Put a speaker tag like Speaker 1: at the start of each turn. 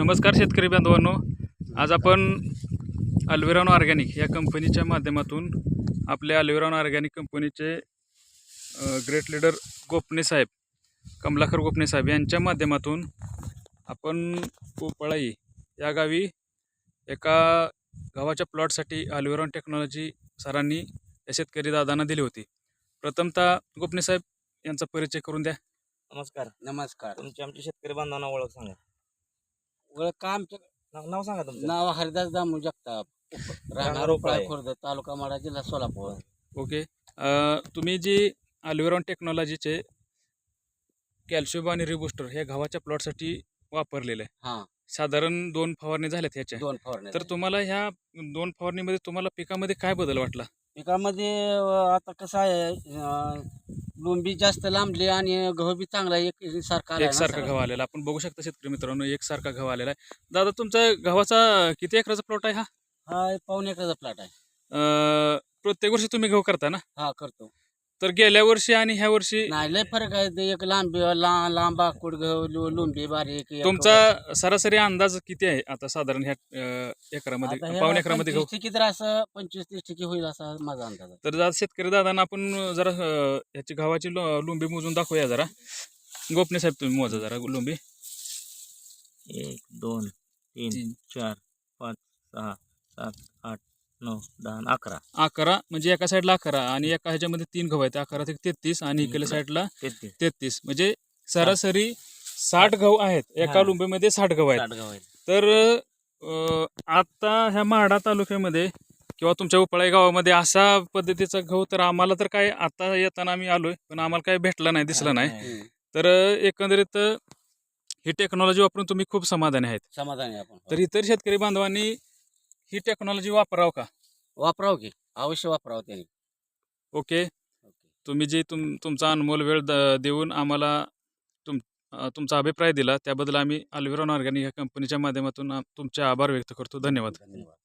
Speaker 1: नमस्कार शेतकरी बांधवांनो. आज आपण अल्विरॉन ऑर्गॅनिक या कंपनीच्या माध्यमातून आपले अल्विरॉन ऑर्गॅनिक कंपनीचे ग्रेट लीडर गोपणे साहेब कमलाकर गोपणे साहेब यांच्या माध्यमातून आपण पोपळाई या गावी एका गव्हाच्या प्लॉटसाठी अल्विरॉन टेक्नॉलॉजी सरांनी या शेतकरी दादांना दिली होती. प्रथमतः गोपणे साहेब यांचा परिचय करून द्या.
Speaker 2: नमस्कार.
Speaker 3: नमस्कार.
Speaker 2: तुमची आमची शेतकरी बांधवांना ओळख सांगा.
Speaker 3: ओळख का आमचं?
Speaker 2: नाव नाव सांगा तुमचं.
Speaker 3: नाव हरिदास दामू जगताप. राहणार. खुर्द तालुका माडा जिल्हा सोलापूर.
Speaker 1: ओके. अ, तुम्ही जी अल्विरॉन टेक्नॉलॉजीचे कॅल्शियम आणि रिबुस्टर हे गव्हाच्या प्लॉटसाठी वापरलेलं आहे.
Speaker 3: हा.
Speaker 1: साधारण दोन फवारणी झाल्यात ह्याच्या.
Speaker 3: दोन फवारण्या
Speaker 1: तर
Speaker 3: झाल्या.
Speaker 1: तुम्हाला ह्या दोन फवारणीमध्ये तुम्हाला पिकामध्ये काय बदल वाटला?
Speaker 3: पिकामध्ये अं, आता कसं आहे अं, लोंबी जास्त लांबली आणि गहू बी चांगला एक सारखा
Speaker 1: एकसारखा. गहू आलेला. आपण बघू शकता शेतकरी मित्रांनो एकसारखा गहू आलेला आहे. दादा तुमचा गव्हाचा किती एकराचा प्लॉट आहे हा?
Speaker 3: हा पाऊन एकराचा प्लॉट आहे.
Speaker 1: अ, प्रत्येक वर्षी तुम्ही गहू करता ना?
Speaker 3: हा करतो.
Speaker 1: तर गेल्या वर्षी आणि ह्या वर्षी
Speaker 3: नाही लय फरक आहे. ते एक लांबी ला लांब आकुड लोंबी बारीक एक-
Speaker 1: तुमचा सरासरी अंदाज किती आहे आता साधारण ह्या अ, एकरामध्ये
Speaker 3: आता ह्या
Speaker 1: पाऊन एकरामध्ये गहू?
Speaker 3: पंचवीस टक्के तर असं पंचवीस तीस टक्के होईल असा माझा अंदाज आहे.
Speaker 1: तर शेतकरी दादांना आपण जरा अ, ह्याची गव्हाची लो- लोंबी मोजून दाखवूया जरा. गोपने साहेब तुम्ही मोजा जरा लोंबी.
Speaker 2: एक दोन तीन
Speaker 1: तीन.
Speaker 2: चार पाच सहा सात आठ नऊ दहा आणि अकरा.
Speaker 1: अकरा म्हणजे एका साईडला अकरा आणि एका ह्याच्यामध्ये तीन गहू आहेत. अकरा ते तेहतीस आणि इकडल्या
Speaker 2: इकडे.
Speaker 1: साईडला
Speaker 2: तेहतीस.
Speaker 1: तेहतीस. म्हणजे सरासरी साठ गहू आहेत. एका. लुंबीमध्ये साठ गहू आहेत. तर अ, आता ह्या माढा तालुक्यामध्ये किंवा तुमच्या उपळाई गावामध्ये अशा पद्धतीचा गहू तर आम्हाला तर काय आता येताना आम्ही आलोय पण आम्हाला काही भेटलं नाही दिसलं नाही.
Speaker 3: हम्म.
Speaker 1: तर एकंदरीत ही टेक्नॉलॉजी वापरून तुम्ही खूप समाधानी आहेत.
Speaker 3: समाधानी आहे आपण.
Speaker 1: तर इतर शेतकरी बांधवांनी ही टेक्नॉलॉजी वापरावं का?
Speaker 3: वापरावं की. अवश्य वापरावं त्यांनी.
Speaker 1: ओके. तुम्ही जे तुम तुमचा अनमोल वेळ द- देऊन आम्हाला तुम अ, तुमचा अभिप्राय दिला त्याबद्दल आम्ही अल्विरॉन ऑर्गॅनिक या कंपनीच्या माध्यमातून आ- तुमचे आभार व्यक्त करतो. धन्यवाद.
Speaker 3: धन्यवाद.